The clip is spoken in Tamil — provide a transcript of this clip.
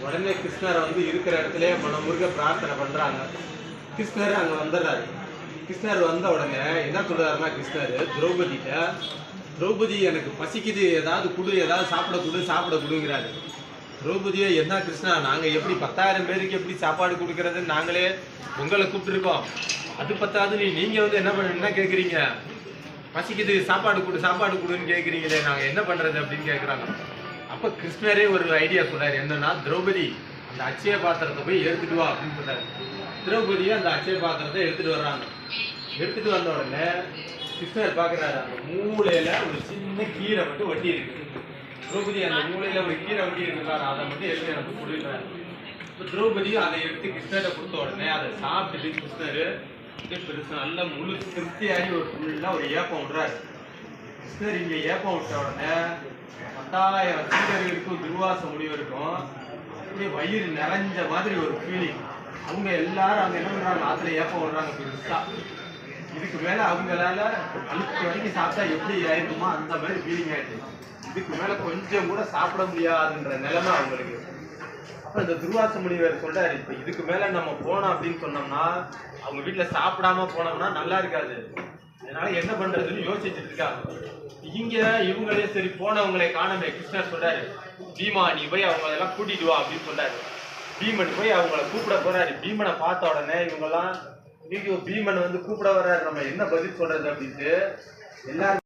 உடனே கிருஷ்ணர் வந்து இருக்கிற இடத்துலயே மனமுருக பிரார்த்தனை பண்றாங்க. கிருஷ்ணர் அங்க வந்துடுறாரு. கிருஷ்ணர் வந்த உடனே என்ன சொல்றாருன்னா கிருஷ்ணர் திரௌபதிட்ட திரௌபதி எனக்கு பசிக்குது ஏதாவது குடு ஏதாவது சாப்பிட குடு சாப்பிட கொடுங்கிறாரு. திரௌபதியை என்ன கிருஷ்ணா நாங்கள் எப்படி பத்தாயிரம் பேருக்கு எப்படி சாப்பாடு கொடுக்கறதுன்னு நாங்களே உங்களை கூப்பிட்டுருக்கோம். அது பத்தாவது நீ நீங்கள் வந்து என்ன பண்ண என்ன பசிக்குது சாப்பாடு கொடு சாப்பாடு கொடுன்னு கேட்குறீங்களே நாங்கள் என்ன பண்ணுறது அப்படின்னு கேட்குறாங்க அப்போ கிருஷ்ணரே ஒரு ஐடியா சொன்னார் என்னன்னா திரௌபதி அந்த அச்சய பாத்திரத்தை போய் எடுத்துட்டு வா அப்படின்னு சொன்னார் திரௌபதியும் அந்த அக்ஷய பாத்திரத்தை எடுத்துட்டு வர்றாங்க. எடுத்துட்டு வந்த உடனே கிருஷ்ணர் பார்க்குறாரு அந்த மூலையில ஒரு சின்ன கீரை மட்டும் வட்டி இருக்கு. திரௌபதி அந்த மூலையில ஒரு கீரை வட்டி இருக்கிறாரு அதை மட்டும் எடுத்து எனக்கு கொடுக்குறாரு. இப்போ திரௌபதியும் அதை எடுத்து கிருஷ்ணர்கிட்ட கொடுத்த உடனே அதை சாப்பிட்டுட்டு கிருஷ்ணர் பெருசு நல்ல முழு திருப்தியாகி ஒரு ஃபுல்லா ஒரு ஏப்பம் விடுறாரு. கிருஷ்ணர் இங்கே ஏப்பம் விட்ட உடனே பத்தாயிரம் சீடர்களுக்கும் துர்வாச முனிவருக்கும் அப்படியே வயிறு நிறைஞ்ச மாதிரி ஒரு ஃபீலிங் அவங்க எல்லாரும் அவங்க என்ன பண்ணுறாங்க ஆற்றுல ஏப்பம் விடுறாங்க பெருசா. இதுக்கு மேலே அவங்களால அழுக்கு வரைக்கும் சாப்பிட்டா எப்படி ஆயிருக்குமோ அந்த மாதிரி ஃபீலிங் ஆயிடுச்சு. இதுக்கு மேலே கொஞ்சம் கூட சாப்பிட முடியாதுன்ற நிலைமை அவங்களுக்கு அப்ப இந்த துர்வாச முனிவர் சொல்றாரு இப்ப இதுக்கு மேல நம்ம போனோம் அப்படின்னு சொன்னோம்னா அவங்க வீட்டுல சாப்பிடாம போனோம்னா நல்லா இருக்காது. அதனால என்ன பண்றதுன்னு யோசிச்சுட்டு இருக்காங்க. இங்க இவங்களே சரி போனவங்களை காணமே கிருஷ்ணர் சொல்றாரு பீமா நீ போய் அவங்க அதெல்லாம் கூட்டிட்டு வா அப்படின்னு சொல்றாரு பீமன் போய் அவங்கள கூப்பிட போறாரு. பீமனை பார்த்த உடனே இவங்கெல்லாம் நீங்க பீமன் வந்து கூப்பிட வர்றாரு. நம்ம என்ன பதில் சொல்றது அப்படின்ட்டு எல்லாரும்